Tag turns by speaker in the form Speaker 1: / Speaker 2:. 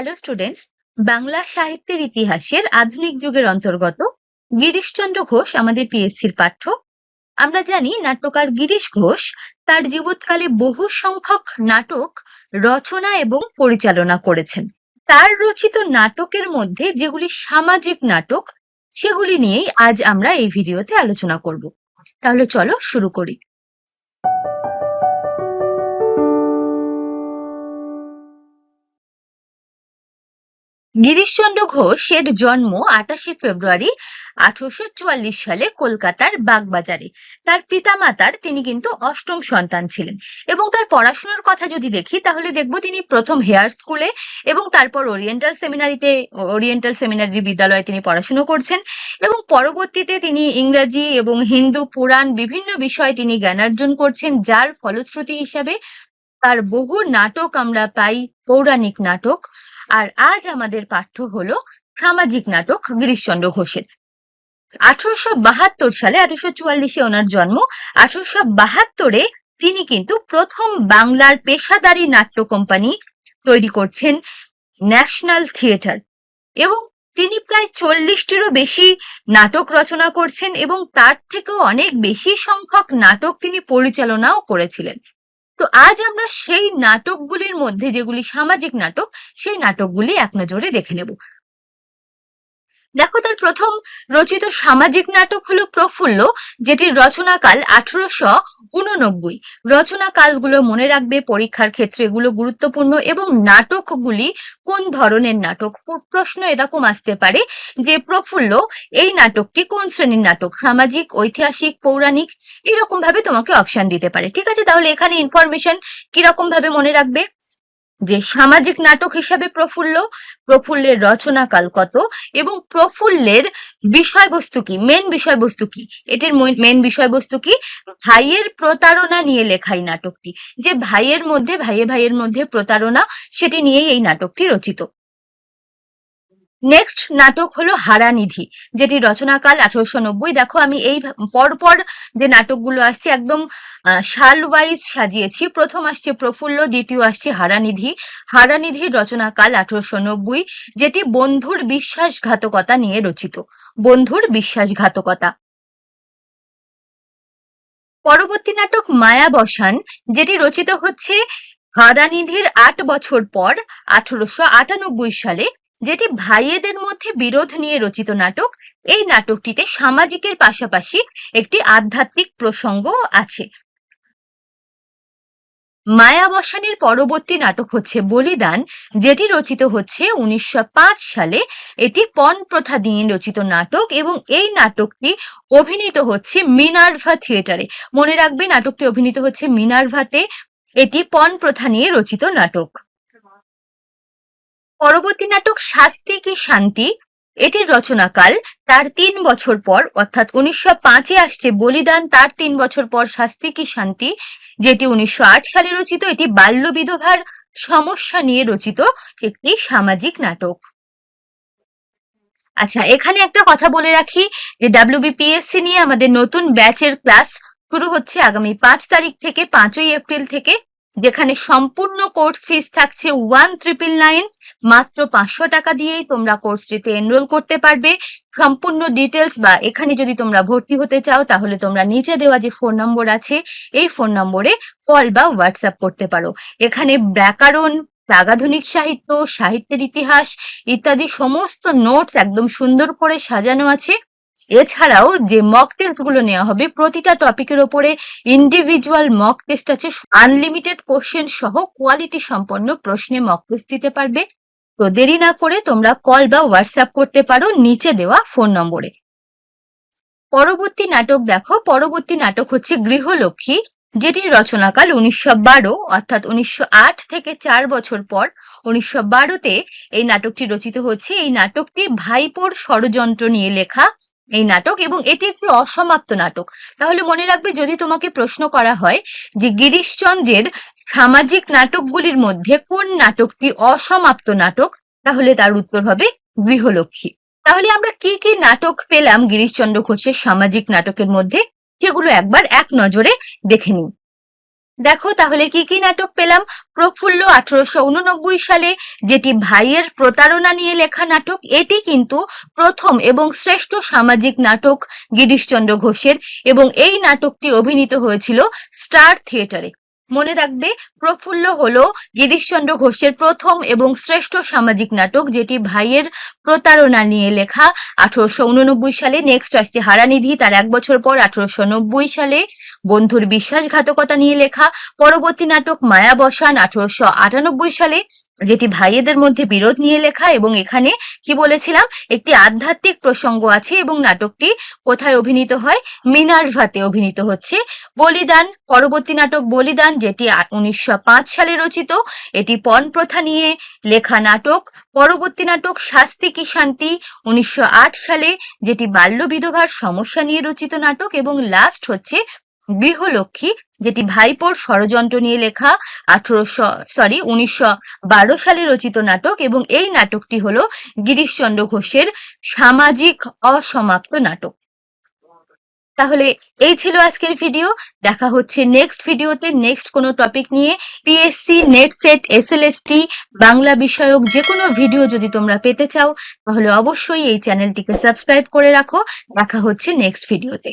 Speaker 1: Hello students Bangla সাহিত্যের ইতিহাসের আধুনিক যুগের অন্তর্গত গিরিশচন্দ্র ঘোষ আমাদের পিএসসির পাঠ্য। আমরা জানি নাট্যকার গিরিশ ঘোষ তার জীবৎকালে বহু সংখ্যক নাটক, রচনা এবং পরিচালনা করেছেন। তার রচিত নাটকের মধ্যে যেগুলি সামাজিক নাটক, সেগুলি নিয়েই আজ আমরা এই ভিডিওতে আলোচনা করব। তাহলে চলো শুরু করি। গিরিশচন্দ্র ঘোষের জন্ম আটাশে ফেব্রুয়ারি আঠারোশো চুয়াল্লিশ সালে কলকাতার বাগবাজারে। তার পিতামাতার তিনি কিন্তু অষ্টম সন্তান ছিলেন। এবং তার পড়াশোনার কথা যদি দেখি, তাহলে দেখব তিনি প্রথম হেয়ার স্কুলে এবং তারপর ওরিয়েন্টাল সেমিনারিতে, ওরিয়েন্টাল সেমিনারি বিদ্যালয়ে তিনি পড়াশুনো করছেন এবং পরবর্তীতে তিনি ইংরাজি এবং হিন্দু, পুরাণ বিভিন্ন বিষয়ে তিনি জ্ঞানার্জন করছেন, যার ফলশ্রুতি হিসাবে তার বহু নাটক আমরা পাই, পৌরাণিক নাটক। আর আজ আমাদের পাঠ্য হলো সামাজিক নাটক গিরিশচন্দ্র ঘোষের। আঠারোশো বাহাত্তর সালে, আঠারোশো চুয়াল্লিশে ওনার জন্ম, আঠারোশো বাহাত্তরে তিনি কিন্তু প্রথম বাংলার পেশাদারি নাট্য কোম্পানি তৈরি করছেন ন্যাশনাল থিয়েটার এবং তিনি প্রায় চল্লিশটিরও বেশি নাটক রচনা করছেন এবং তার থেকেও অনেক বেশি সংখ্যক নাটক তিনি পরিচালনাও করেছিলেন। তো আজ আমরা সেই নাটকগুলির মধ্যে যেগুলি সামাজিক নাটক, সেই নাটকগুলি এক নজরে দেখে নেব। দেখো তার প্রথম রচিত সামাজিক নাটক হলো প্রফুল্ল, যেটির রচনাকাল আঠারোশো উননব্বই। রচনাকালগুলো মনে রাখবে পরীক্ষার ক্ষেত্রে এগুলো গুরুত্বপূর্ণ এবং নাটকগুলি কোন ধরনের নাটক? প্রশ্ন এরকম আসতে পারে যে প্রফুল্ল, এই নাটকটি কোন শ্রেণির নাটক? সামাজিক, ঐতিহাসিক, পৌরাণিক এরকম ভাবে তোমাকে অপশন দিতে পারে। ঠিক আছে, তাহলে এখানে ইনফরমেশন কীরকম ভাবে মনে রাখবে? যে সামাজিক নাটক হিসাবে প্রফুল্ল, প্রফুল্লের রচনাকাল কত এবং প্রফুল্লের বিষয়বস্তু কি? মেন বিষয়বস্তু কি? এটির মেন বিষয়বস্তু কি? ভাইয়ের প্রতারণা নিয়ে লেখাই নাটকটি। যে ভাইয়ের মধ্যে, ভাইয়ে ভাইয়ের মধ্যে প্রতারণা, সেটি নিয়েই এই নাটকটি রচিত। নেক্সট নাটক হলো হারানিধি, যেটি রচনাকাল আঠারোশো নব্বই। দেখো, আমি এই পরপর যে নাটকগুলো আসছে, একদম সাল ওয়াইজ সাজিয়েছি। প্রথম আসছে প্রফুল্ল, দ্বিতীয় আসছে হারানিধি। হারানিধির রচনাকাল আঠারোশো নব্বই, যেটি বন্ধুর বিশ্বাসঘাতকতা নিয়ে রচিত। বন্ধুর বিশ্বাসঘাতকতা। পরবর্তী নাটক মায়া বসান, যেটি রচিত হচ্ছে হারানিধির আট বছর পর, আঠারোশো আটানব্বই সালে। যেটি ভাইয়েদের মধ্যে বিরোধ নিয়ে রচিত নাটক, এই নাটকটিতে সামাজিকের পাশাপাশি একটি আধ্যাত্মিক প্রসঙ্গ আছে। মায়াবসানের পরবর্তী নাটক হচ্ছে বলিদান, যেটি রচিত হচ্ছে উনিশশো পাঁচ সালে। এটি পণ প্রথা দিয়ে রচিত নাটক এবং এই নাটকটি অভিনীত হচ্ছে মিনার্ভা থিয়েটারে। মনে রাখবে, নাটকটি অভিনীত হচ্ছে মিনার্ভাতে। এটি পণ প্রথা নিয়ে রচিত নাটক। পরবর্তী নাটক শাস্তি কি শান্তি? এটির রচনাকাল তার তিন বছর পর, অর্থাৎ উনিশশো পাঁচে আসছে বলিদান তার তিন বছর পর শাস্তি কি শান্তি? যেটি উনিশশো আট সালে রচিত, এটি বাল্য বিধবার সমস্যা নিয়ে রচিত একটি সামাজিক নাটক। আচ্ছা এখানে একটা কথা বলে রাখি যে ডাব্লিউবিপিএসসি নিয়ে আমাদের নতুন ব্যাচের ক্লাস শুরু হচ্ছে আগামী পাঁচ তারিখ থেকে, পাঁচই এপ্রিল থেকে, যেখানে সম্পূর্ণ কোর্স ফিস থাকছে ওয়ান ট্রিপল নাইন মাত্র পাঁচশো টাকা দিয়েই তোমরা কোর্সটিতে এনরোল করতে পারবে। সম্পূর্ণ ডিটেলস বা এখানে যদি তোমরা ভর্তি হতে চাও, তাহলে তোমরা নিচে দেওয়া যে ফোন নম্বর আছে, এই ফোন নম্বরে কল বা হোয়াটসঅ্যাপ করতে পারো। এখানে ব্যাকরণ, প্রাগাধুনিক সাহিত্য, সাহিত্যের ইতিহাস ইত্যাদি সমস্ত নোটস একদম সুন্দর করে সাজানো আছে। এছাড়াও যে মক টেস্টগুলো নেওয়া হবে, প্রতিটা টপিকের ওপরে ইন্ডিভিজুয়াল মক টেস্ট আছে। আনলিমিটেড কোশ্চেন সহ কোয়ালিটি সম্পন্ন প্রশ্নে মক টেস্ট দিতে পারবে। তো দেরি না করে তোমরা কল বা হোয়াটসঅ্যাপ করতে পারো নিচে দেওয়া ফোন নম্বরে। পরবর্তী নাটক দেখো। পরবর্তী নাটক হচ্ছে গৃহলক্ষ্মী যেটির রচনাকাল উনিশশো বারো, অর্থাৎ উনিশশো আট থেকে চার বছর পর উনিশশো বারোতে এই নাটকটি রচিত হচ্ছে। এই নাটকটি ভাইপোর ষড়যন্ত্র নিয়ে লেখা। এই নাটক এবং এটি একটি অসমাপ্ত নাটক। তাহলে মনে রাখবে যদি তোমাকে প্রশ্ন করা হয় যে গিরিশচন্দ্রের সামাজিক নাটকগুলির মধ্যে কোন নাটকটি অসমাপ্ত নাটক, তাহলে তার উত্তর হবে গৃহলক্ষ্মী। তাহলে আমরা কি কি নাটক পেলাম গিরিশচন্দ্র ঘোষের সামাজিক নাটকের মধ্যে, সেগুলো একবার এক নজরে দেখে নিই। দেখো তাহলে কি কি নাটক পেলাম? প্রফুল্ল আঠারোশো উননব্বই সালে যেটি ভাইয়ের প্রতারণা নিয়ে লেখা নাটক, এটি কিন্তু প্রথম এবং শ্রেষ্ঠ সামাজিক নাটক গিরিশচন্দ্র ঘোষের এবং এই নাটকটি অভিনীত হয়েছিল স্টার থিয়েটারে। মনে রাখবে, প্রফুল্ল হলো গিরিশচন্দ্র ঘোষের প্রথম এবং শ্রেষ্ঠ সামাজিক নাটক যেটি ভাইয়ের প্রতারণা নিয়ে লেখা। আঠারোশো উননব্বই সালে নেক্সট আসছে হারানিধি, তার এক বছর পর আঠারোশো নব্বই সালে বন্ধুর বিশ্বাসঘাতকতা নিয়ে লেখা পরবর্তী নাটক মায়া বসান আঠারোশো আটানব্বই সালে, যেটি ভাইয়েদের মধ্যে বিরোধ নিয়ে লেখা এবং এখানে কি বলেছিলাম? একটি আধ্যাত্মিক প্রসঙ্গ আছে এবং নাটকটি কোথায় অভিনীত হয়? মিনার্ভাতে অভিনীত হচ্ছে। বলিদান, পরবর্তী নাটক বলিদান, যেটি উনিশশো পাঁচ সালে রচিত। এটি পণ প্রথা নিয়ে লেখা নাটক। পরবর্তী নাটক শাস্তি কি শান্তি, উনিশশো আট সালে, যেটি বাল্য বিধবার সমস্যা নিয়ে রচিত নাটক এবং লাস্ট হচ্ছে গৃহলক্ষ্মী, যেটি ভাইপোর ষড়যন্ত্র নিয়ে লেখা আঠারোশো সরি উনিশশো বারো সালে রচিত নাটক এবং এই নাটকটি হলো গিরিশচন্দ্র ঘোষের সামাজিক অসমাপ্ত নাটক। তাহলে এই ছিল আজকের ভিডিও। দেখা হচ্ছে নেক্সট ভিডিওতে। নেক্সট কোনো টপিক নিয়ে। PSC NET SET S SLST Bangla বিষয়ক যে কোনো ভিডিও যদি তোমরা পেতে চাও, তাহলে অবশ্যই এই চ্যানেলটিকে সাবস্ক্রাইব করে রাখো। দেখা হচ্ছে নেক্সট ভিডিওতে